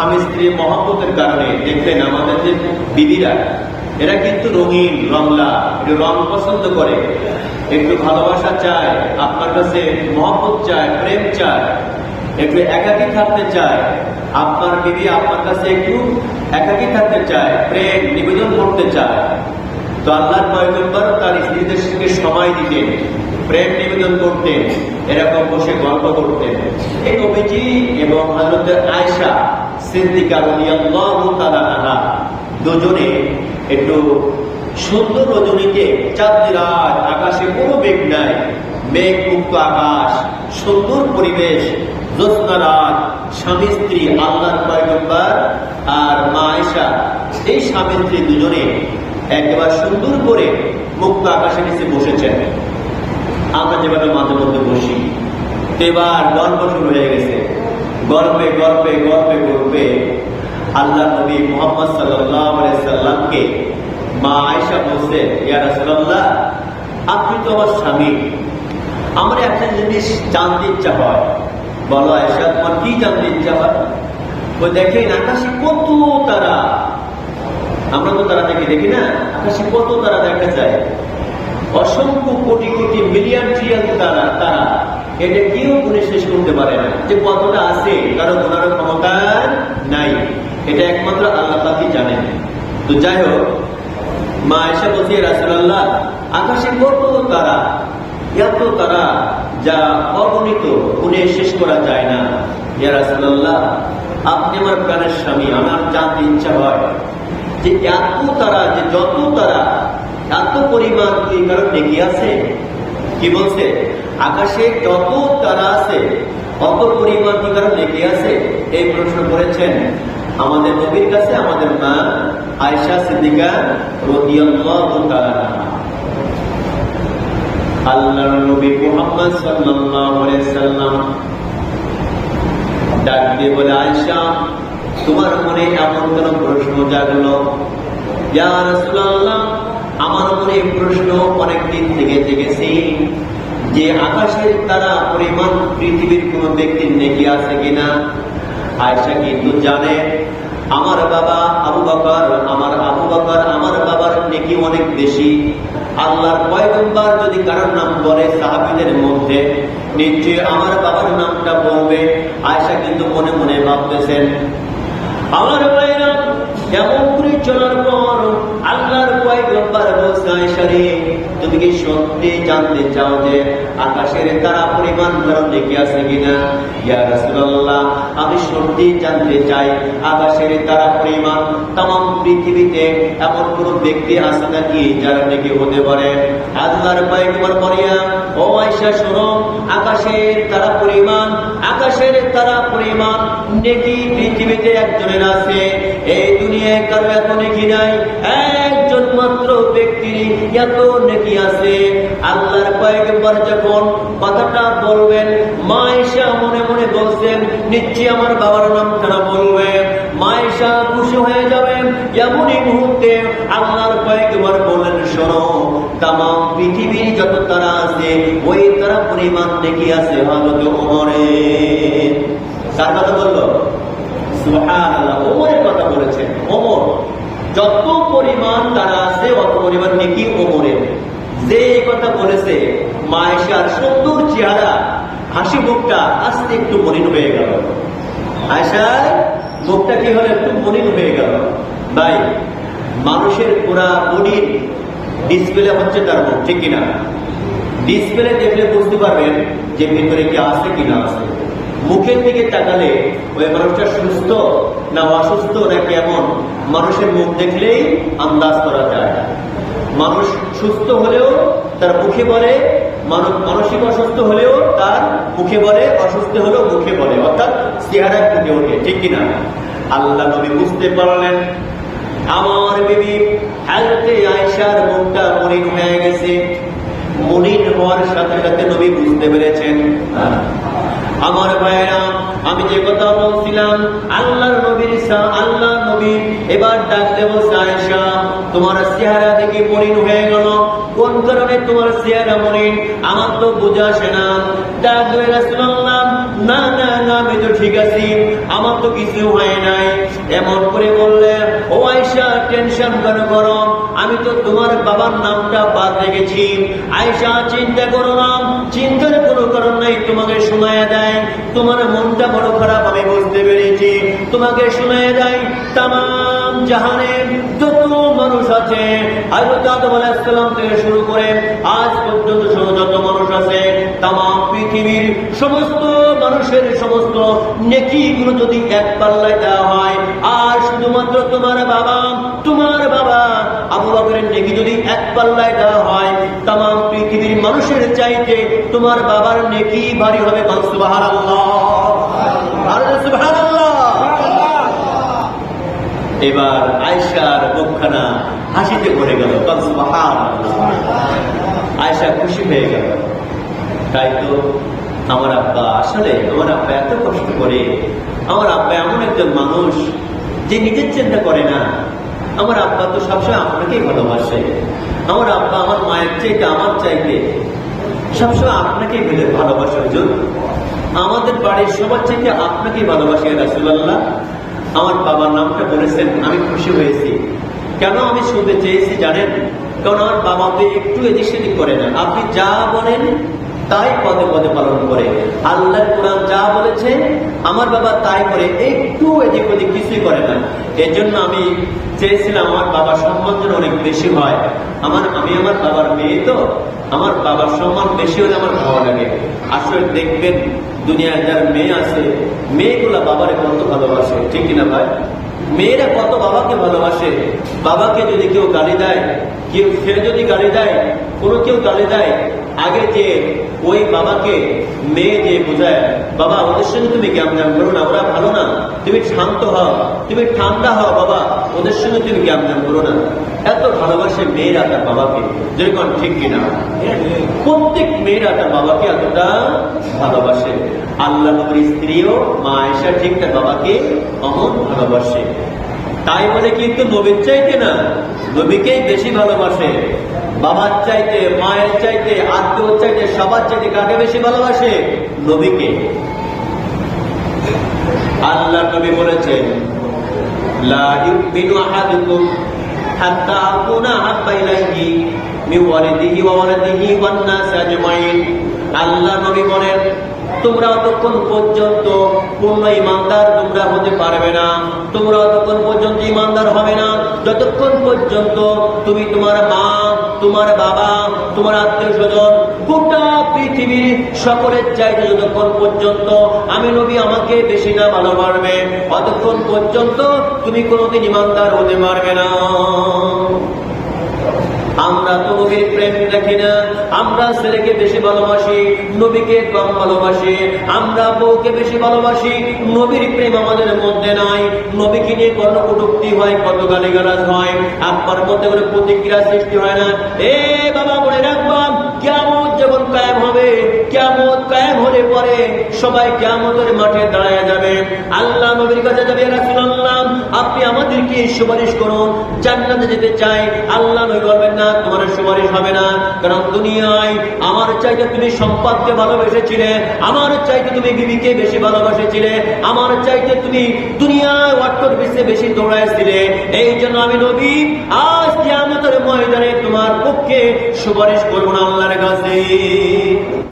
স্বামী স্ত্রী মহব্বতের কারণে দেখবেন আমাদের যে বিবিরা এরা কিন্তু রঙিন রংলা একটু রং পছন্দ করে, একটু ভালোবাসা চায়, আপনার কাছে মহব্বত চায়, প্রেম চায়, একটু একাকী থাকতে চায়, আপনার বিবি আপনার কাছে একটু একাকী থাকতে চায়, প্রেম, নিবেদন করতে চায়। তো আল্লাহর পয়গম্বর তার স্ত্রীদের সঙ্গে সময় দিতেন, প্রেম নিবেদন করতেন, এরকম বসে গল্প করতেন। এই নবীজি এবং হযরত আয়েশা সিদ্দিকা রাদিয়াল্লাহু তাআলা দুজনে একটু সুন্দর রজনীতে চাঁদনি আকাশে কোনো মেঘ নাই। মেঘ মুক্ত আকাশ, সুন্দর পরিবেশ জ্যোৎস্না রাত স্বামী স্ত্রী, আল্লাহর পয়গম্বর আর মা আয়েশা। এই স্বামী স্ত্রী দুজনে একেবারে সুন্দর করে মুক্ত আকাশের নিচে বসেছেন। আমরা যেভাবে মাঝে মধ্যে বসি এবার গল্প শুরু হয়ে গেছে। গল্পে গল্পে গল্পে গল্পে আল্লাহ নবী মোহাম্মদ সাল্লামকে, মা আয়সা বলছে ইয়া রাসূলুল্লাহ, আপনি তো আমার স্বামী। আমার একটা জিনিস জানতে ইচ্ছা হয়। বলো আয়সা তোমার কি জানতে ইচ্ছা হয়? ও দেখেন, আকাশে কত তারা। আমরা তো তারা দেখি দেখি না? আকাশে কত তারা দেখা যায়। অসংখ্য কোটি কোটি মিলিয়ন ট্রিলিয়ন তারা তারা এটা কেউ গুণে শেষ করতে পারে যে কতটা আছে, কারও গুণার ক্ষমতা নাই। এটা একমাত্র আল্লাহ তাকে জানেন। তো যাই হোক, মা এসে বলছে রাসুলাল্লাহ, আকাশে কত তারা, এত তারা যা অগণিত গুণে শেষ করা যায় না। ইয়া রাসুলাল্লাহ, আপনি আমার প্রাণের স্বামী, আমার জানতে ইচ্ছা হয় যে এত তারা, যে যত তারা, এত পরিমাণ কি কারণ নেকি আছে? কি বলছে? আকাশে যত তারা আছে অত পরিমাণ কি কারণ নেকি আছে, এই প্রশ্ন করেছেন আমাদের নবীর কাছে, আমাদের মা আয়সা সিদ্দিকা আল্লাহর নবী মুহাম্মদ সাল্লাল্লাহু আলাইহি সাল্লাম বলে তোমার মনে এমন কোন প্রশ্ন জাগলো? ইয়া রাসূলুল্লাহ আমার এই প্রশ্ন অনেকদিন থেকে জেগেছি। যে আকাশের তারা পরিমাণ পৃথিবীর কোন ব্যক্তির নেকি আছে কিনা, আয়সা কিন্তু জানে। আমার বাবা আবু বকর, আমার আবু বকর, আমার বাবার নেকি অনেক বেশি। আল্লাহর পয়গম্বর যদি কারোর নাম বলে সাহাবিদের মধ্যে, নিশ্চয়ই আমার বাবার নামটা বলবে। আয়সা কিন্তু মনে মনে ভাবতেছেন আমার ভাইরা, এমন করে চলার পর আল্লাহর পয়গম্বর বলছে আয়েশা রে, তুমি কি সত্যি জানতে চাও যে আকাশের তারা পরিমাণ ধরন লেগে আছে কিনা? ইয়া রাসূলুল্লাহ আমি সত্যি জানতে চাই আকাশের তারা পরিমাণ তাম পৃথিবীতে এমন কোন ব্যক্তি আছে নাকি যারা নাকি হতে পারে? আল্লাহর পয়গম্বর বলিয়া ও আয়েশা শোনো আকাশের তারা পরিমাণ আকাশের তারা পরিমাণ নেকি পৃথিবীতে একজনের আছে। এই দুনিয়ায় কারও এত নেকি নাই? একজন মাত্র ব্যক্তির এত নেকি আছে। আল্লাহর পয়গম্বর যখন কথাটা বলবেন মায়েশা মনে মনে বলছেন, নিশ্চয়ই আমার বাবার নামটা না বলবেন মায়েশা খুশি হয়ে যাবেন এমনই মুহূর্তে আল্লাহর পয়গম্বর বললেন, শোনো তাম পৃথিবীর যত তারা আছে, ওই তারা পরিমাণ নেকি আছে হযরত ওমরের। কার কথা বলল? কথা বলেছেন। ওমর যত পরিমাণ তারা আছে, অত পরিমাণ নেকি ওমরের যে এই কথা বলেছে মায়েশার সুন্দর চেহারা, হাসি মুখটা আস্তে একটু মলিন হয়ে গেল। আয়সার মুখটা কি হলো একটু মলিন হয়ে গেল? ভাই, মানুষের পুরা বডির ডিসপ্লে হচ্ছে তার মুখ, ঠিক কিনা? ডিসপ্লে দেখলে বুঝতে পারবেন যে ভেতরে কি আছে কিনা আছে। মুখের দিকে তাকালে ওই মানুষটা সুস্থ না অসুস্থ না কেমন মানুষের মুখ দেখলেই আন্দাজ করা যায়। মানুষ সুস্থ হলেও তার মুখে বলে মানুষ মানসিক অসুস্থ হলেও তার মুখে বলে, অসুস্থ হলেও মুখে বলে। অর্থাৎ চেহারায় ফুটে ওঠে, ঠিক কিনা? আল্লাহ নবী বুঝতে পারলেন, আমার বিবি হাজরতে আয়েশার মুখটা মলিন হয়ে গেছে। মলিন হওয়ার সাথে সাথে নবী বুঝতে পেরেছেন। আমার ভাইরা আমি যে কথা বলছিলাম, আল্লাহর নবীর আল্লাহ নবী এবার ডাক দেব আয়েশা। তোমার চেহারা দেখে মলিন হয়ে গেল। কোন কারণে তোমার চেহারা মলিন? আমার তো বোঝা আসে না। ডাক দেবে রাসূলুল্লাহ, না না না, আমি তো ঠিক আছি। আমার তো কিছু হয় নাই। এমন করে বললে, ও আয়সা টেনশন কেন করো? আমি তো তোমার বাবার নামটা বাদ রেখেছি। আয়সা চিন্তা করো না। চিন্তার শোনায় দেয়, তোমার মনটা বড় খারাপ, আমি বুঝতে পেরেছি। তোমাকে শোনায় দেয় তাম জাহানের যত মানুষ আছে আলাইহিস থেকে শুরু করে আজ পর্যন্ত যত মানুষ আছে তাম পৃথিবীর সমস্ত মানুষের সমস্ত নেকিগুলো যদি এক পাল্লায় দেওয়া হয়, আর শুধুমাত্র তোমার বাবা তোমার বাবা, আবু বকরের নেকি যদি এক পাল্লায় দেওয়া হয় তাম মানুষের চাইতে তোমার বাবার নেকি ভারী হবে এবার আয়সার মুখখানা হাসিতে ভরে গেল আয়সা খুশি হয়ে গেল। তাই তো আমার আব্বা আসলে, আমার আব্বা এত কষ্ট করে, আমার আব্বা এমন একজন মানুষ যে নিজের চিন্তা করে না। আমার আব্বা তো সবসময় আপনাকেই ভালোবাসে। আমার আব্বা, আমার মায়ের চাইতে, আমার চাইতে। সবসময় আপনাকে মিলে ভালোবাসার জন্য। আমাদের বাড়ির সবার চাইতে আপনাকে ভালোবাসি রাসুল্লাহ আমার বাবার নামটা বলেছেন, আমি খুশি হয়েছি। কেন আমি শুনতে চেয়েছি জানেন? কারণ আমার বাবা তো একটু এদিক সেদিক করে না। আপনি যা বলেন তাই পদে পদে পালন করে। আল্লাহ কোরআন যা বলেছে, আমার বাবা তাই করে, একটু এদিক ওদিক কিছুই করে না। এর জন্য আমি চেয়েছিলাম আমার বাবার সম্মান যেন অনেক বেশি হয়। আমার, আমি আমার বাবার মেয়ে তো, আমার বাবার সম্মান বেশি হলে আমার ভালো লাগে। আসলে দেখবেন, দুনিয়ায় যার মেয়ে আছে, মেয়েগুলা বাবারে কত ভালোবাসে, ঠিক কিনা ভাই? মেয়েরা কত বাবাকে ভালোবাসে? বাবাকে যদি কেউ গালি দেয়, কেউ ছেলে যদি গালি দেয়, কোনো কেউ গালি দেয় আগে যে ওই বাবাকে মেয়ে যে বোঝায়, বাবা, ওদের সঙ্গে তুমি জ্ঞান জ্ঞান করো না? ওরা ভালো না। তুমি শান্ত হও, তুমি ঠান্ডা হও, বাবা। ওদের সঙ্গে তুমি জ্ঞান জ্ঞান করো না। এত ভালোবাসে মেয়েরা তার বাবাকে যেরকম ঠিক কিনা। প্রত্যেক মেয়েরা তার বাবাকে এতটা ভালোবাসে। আল্লাহ নবীর স্ত্রীও মা আয়েশা ঠিক তার বাবাকে অমন ভালোবাসে। তাই বলে কিন্তু নবীর চাইতে না, নবীকেই বেশি ভালোবাসে। বাবার চাইতে, মায়ের চাইতে আত্মীয় চাইতে, সবার চাইতে কাকে বেশি ভালোবাসে? নবীকে। আল্লাহ নবী বলেছেন, লা আল্লাহ নবী বলেন তোমরা ততক্ষণ পর্যন্ত পূর্ণ ইমানদার তোমরা হতে পারবে না। তোমরা ততক্ষণ পর্যন্ত ইমানদার হবে না। যতক্ষণ পর্যন্ত তুমি তোমার মা, তোমার বাবা, তোমার আত্মীয় স্বজন গোটা পৃথিবীর সকলের চাইতে যতক্ষণ পর্যন্ত আমি নবী আমাকে বেশি না ভালোবাসবে, অতক্ষণ পর্যন্ত তুমি কোনোদিন ইমানদার হতে পারবে না। আমরা তো নবীর প্রেম দেখি না। আমরা ছেলেকে বেশি ভালোবাসি, নবীকে কম ভালোবাসি। আমরা বউকে বেশি ভালোবাসি, নবীর প্রেম আমাদের মধ্যে নাই। নবীকে নিয়ে কত কটুক্তি হয়, কত গালিগালাজ হয়। আপনার মধ্যে কোনো প্রতিক্রিয়া সৃষ্টি হয় না। এ বাবা বলে রাখবাম কেমন যখন কায়েম হবে, কেমন কায়েম হলে পরে সবাই কেমতের মাঠে দাঁড়ায় যাবে। আল্লাহ নবীর কাছে যাবে রাসূলুল্লাহ আপনি আমাদেরকে সুপারিশ করুন, জান্নাতে যেতে চাই। আল্লাহ নবী বলবেন, না, তোমার সুপারিশ হবে না। কারণ দুনিয়ায় আমার চাইতে তুমি সম্পদকে ভালোবেসেছিলে, আমার চাইতে তুমি বিবিকে বেশি ভালোবাসেছিলে, আমার চাইতে তুমি দুনিয়ার ওয়াট্টর বিশ্বে বেশি দৌড়াইছিলে। এই জন্য আমি নবী, আজ কিয়ামতের ময়দানে তোমার পক্ষে সুপারিশ করব না আল্লাহর কাছে।